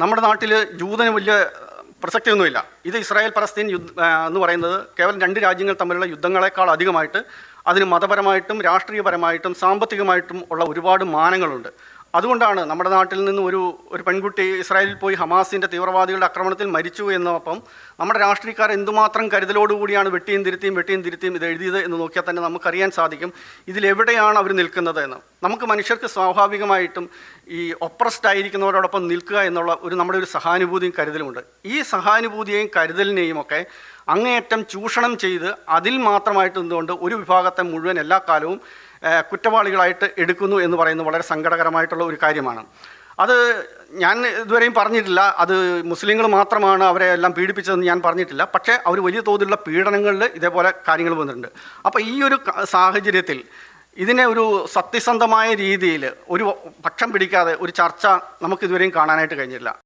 നമ്മുടെ നാട്ടിൽ ജൂതന് വലിയ പ്രസക്തിയൊന്നുമില്ല. ഇത് ഇസ്രായേൽ പലസ്തീൻ യുദ്ധ എന്ന് പറയുന്നത് കേവലം രണ്ട് രാജ്യങ്ങൾ തമ്മിലുള്ള യുദ്ധങ്ങളെക്കാൾ അധികമായിട്ട് അതിന് മതപരമായിട്ടും രാഷ്ട്രീയപരമായിട്ടും സാമ്പത്തികമായിട്ടും ഉള്ള ഒരുപാട് മാനങ്ങളുണ്ട്. അതുകൊണ്ടാണ് നമ്മുടെ നാട്ടിൽ നിന്ന് ഒരു ഒരു പെൺകുട്ടി ഇസ്രായേലിൽ പോയി ഹമാസിന്റെ തീവ്രവാദികളുടെ ആക്രമണത്തിൽ മരിച്ചു എന്നപ്പം നമ്മുടെ രാഷ്ട്രീയക്കാർ എന്തുമാത്രം കരുതലോടുകൂടിയാണ് വെട്ടിയും തിരുത്തിയും വെട്ടിയും തിരുത്തിയും ഇത് എഴുതിയത് എന്ന് നോക്കിയാൽ തന്നെ നമുക്കറിയാൻ സാധിക്കും ഇതിലെവിടെയാണ് അവർ നിൽക്കുന്നത് എന്ന്. നമുക്ക് മനുഷ്യർക്ക് സ്വാഭാവികമായിട്ടും ഈ ഒപ്രസ്ഡ് ആയിരിക്കുന്നവരോടൊപ്പം നിൽക്കുക എന്നുള്ള ഒരു നമ്മുടെ ഒരു സഹാനുഭൂതിയും കരുതലുമുണ്ട്. ഈ സഹാനുഭൂതിയെയും കരുതലിനെയും ഒക്കെ അങ്ങേയറ്റം ചൂഷണം ചെയ്ത് അതിൽ മാത്രമായിട്ട് നിന്നുകൊണ്ട് ഒരു വിഭാഗത്തെ മുഴുവൻ എല്ലാ കാലവും കുറ്റവാളികളായിട്ട് എടുക്കുന്നു എന്ന് പറയുന്നത് വളരെ സങ്കടകരമായിട്ടുള്ള ഒരു കാര്യമാണ്. അത് ഞാൻ ഇതുവരെയും പറഞ്ഞിട്ടില്ല. അത് മുസ്ലിങ്ങൾ മാത്രമാണ് അവരെ എല്ലാം പീഡിപ്പിച്ചതെന്ന് ഞാൻ പറഞ്ഞിട്ടില്ല. പക്ഷേ അവർ വലിയ തോതിലുള്ള പീഡനങ്ങളിൽ ഇതേപോലെ കാര്യങ്ങൾ വന്നിട്ടുണ്ട്. അപ്പോൾ ഈ ഒരു സാഹചര്യത്തിൽ ഇതിനെ ഒരു സത്യസന്ധമായ രീതിയിൽ ഒരു പക്ഷം പിടിക്കാതെ ഒരു ചർച്ച നമുക്കിതുവരെയും കാണാനായിട്ട് കഴിഞ്ഞില്ല.